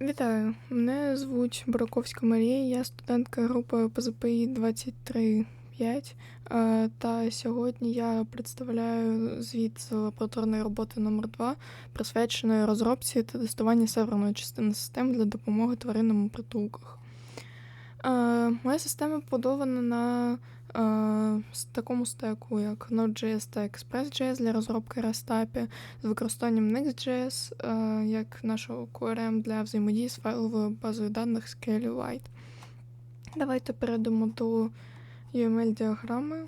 Вітаю, мене звуть Бураковська Марія, я студентка групи ПЗПІ 235. Е, Та сьогодні я представляю звіт з лабораторної роботи номер 2 присвяченої розробці та тестуванню серверної частини систем для допомоги тваринам у притулках. Е, Моя система побудована на е, такому стеку, як Node.js та Express.js для розробки REST API з використанням Next.js е, як нашого QRM для взаємодії з файловою базою даних SQLite. Давайте перейдемо до UML-діаграми.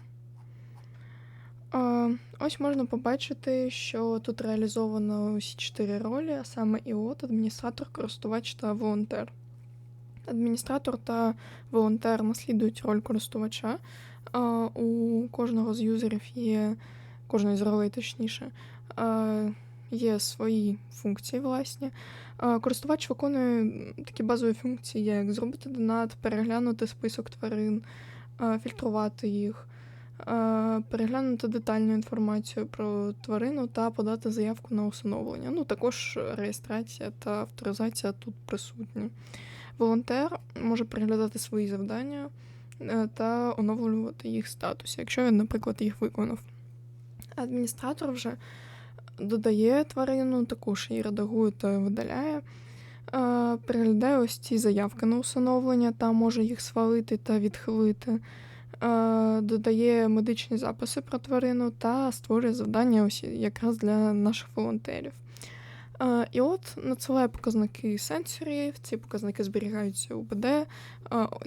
Ось можна побачити, що тут реалізовано усі чотири ролі, а саме IOT, адміністратор, користувач та волонтер. Адміністратор та волонтер наслідують роль користувача. У кожного з юзерів є, кожної з ролей точніше, є свої функції, власні. Користувач виконує такі базові функції, як зробити донат, переглянути список тварин, фільтрувати їх, переглянути детальну інформацію про тварину та подати заявку на усиновлення. Ну, також реєстрація та авторизація тут присутні. Волонтер може переглядати свої завдання е, та оновлювати їх статус, якщо він, наприклад, їх виконав. Адміністратор вже додає тварину, також її редагує та видаляє. Е, Переглядає ось ці заявки на усиновлення та може їх свалити та відхилити. Е, Додає медичні записи про тварину та створює завдання ось якраз для наших волонтерів. Е, І от надсилає показники сенсорів, ці показники зберігаються у БД е,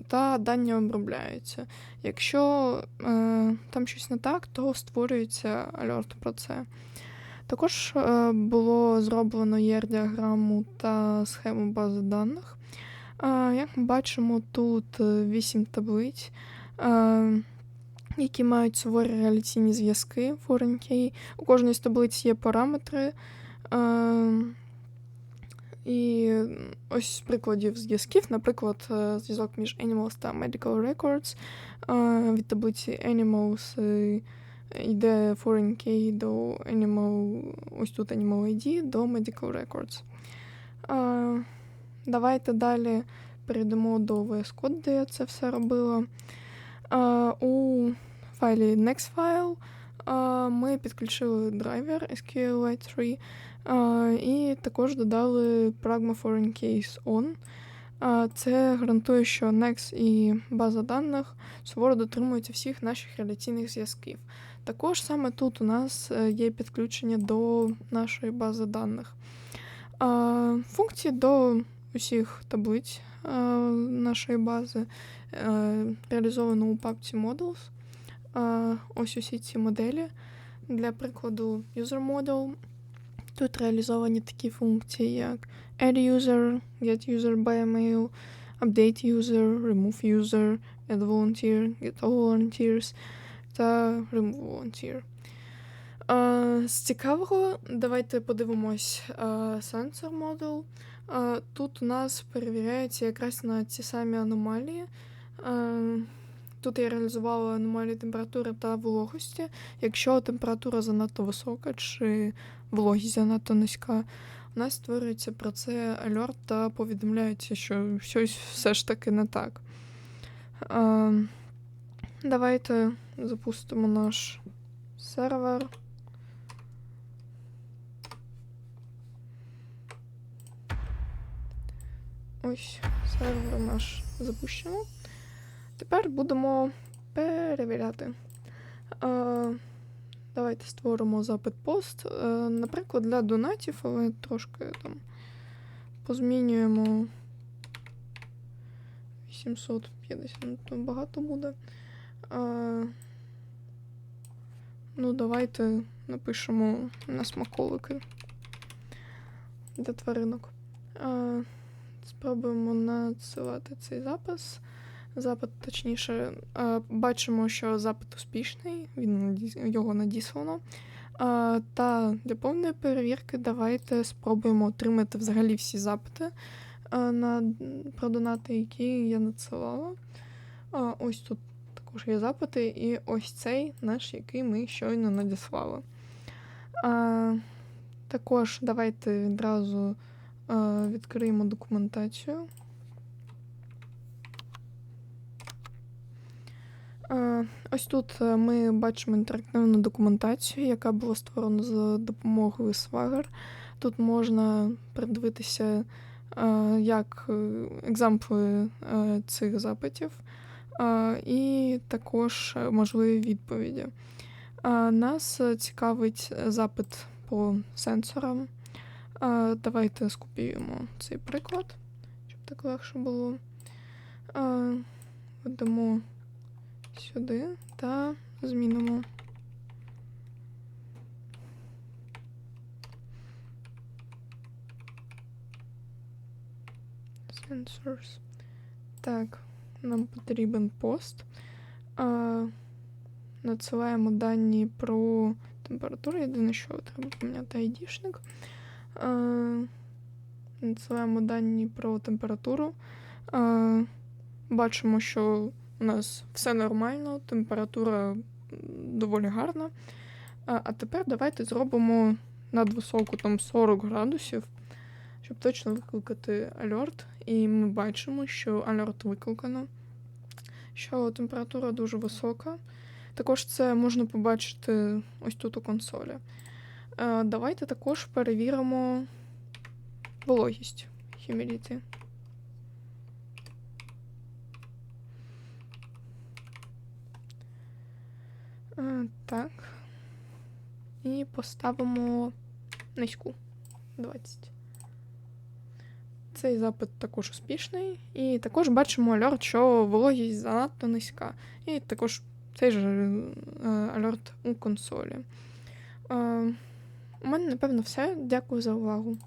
та дані обробляються. Якщо е, там щось не так, то створюється алерт про це. Також було зроблено ER-діаграму та схему бази даних. Як ми бачимо, тут 8 таблиць, які мають суворі реляційні зв'язки key. У кожній з таблиць є параметри. Е, І ось з прикладів зв'язків, наприклад, е, зв'язок між Animals та Medical Records. Е, Від таблиці Animals е, йде foreign key до Animal, ось тут Animal ID до Medical Records. Давайте далі перейдемо до VS Code, де я це все робила. У файлі NextFile ми підключили драйвер SQLite 3 е, і також додали Pragma Foreign Case On. Це гарантує, що Next і база даних суворо дотримуються всіх наших реляційних зв'язків. Також саме тут у нас е, є підключення до нашої бази даних. Функції до усіх таблиць нашої бази е, реалізовано у папці Models. Ось усі ці моделі. Для прикладу, user model. Тут реалізовані такі функції, як add user, get user by email, update user, remove user, add volunteer, get all volunteers та remove volunteer. З цікавого, давайте подивимось model. Е, Тут у нас перевіряється якраз на ці самі аномалії. Тут я реалізувала аномалії температури та вологості. Якщо температура занадто висока чи вологість занадто низька, у нас створюється про це альорт та повідомляється, що щось все ж таки не так. Е, Давайте запустимо наш сервер. Ось сервер наш запущено. Тепер будемо перевіряти. Е, давайте створимо запит пост. Е, наприклад, для донатів, але трошки там позмінюємо 850, ну, то багато буде. Е, ну, давайте напишемо на смаколики для тваринок. Е, спробуємо надсилати цей запис. Запит, точніше, е, бачимо, що запит успішний, він його надіслано. Е, Та для повної перевірки давайте спробуємо отримати взагалі всі запити е, на про донати, які я надсилала. Ось тут також є запити, і ось цей наш, який ми щойно надіслали. Також давайте відразу відкриємо документацію. Ось тут е, ми бачимо інтерактивну документацію, яка була створена за допомогою Swagger. Тут можна придивитися е, як е, екзампли цих запитів, і також можливі відповіді. Нас цікавить запит по сенсорам. Давайте скопіюємо цей приклад, щоб так легше було. Ведемо сюди та змінимо. Sensors. Так, нам потрібен пост. А, надсилаємо дані про температуру. Єдине, що треба поміняти айдішник. Надсилаємо дані про температуру. А, бачимо, що у нас все нормально, температура доволі гарна. А, тепер давайте зробимо надвисоку там 40 градусів, щоб точно викликати альорт. І ми бачимо, що альорт викликано, що температура дуже висока. Також це можна побачити ось тут у консолі. Давайте також перевіримо вологість humidity. Е, Так. І поставимо низьку 20. Цей запит також успішний. І також бачимо альорт, що вологість занадто низька. І також цей же е, альорт у консолі. Е, У мене, напевно, все. Дякую за увагу.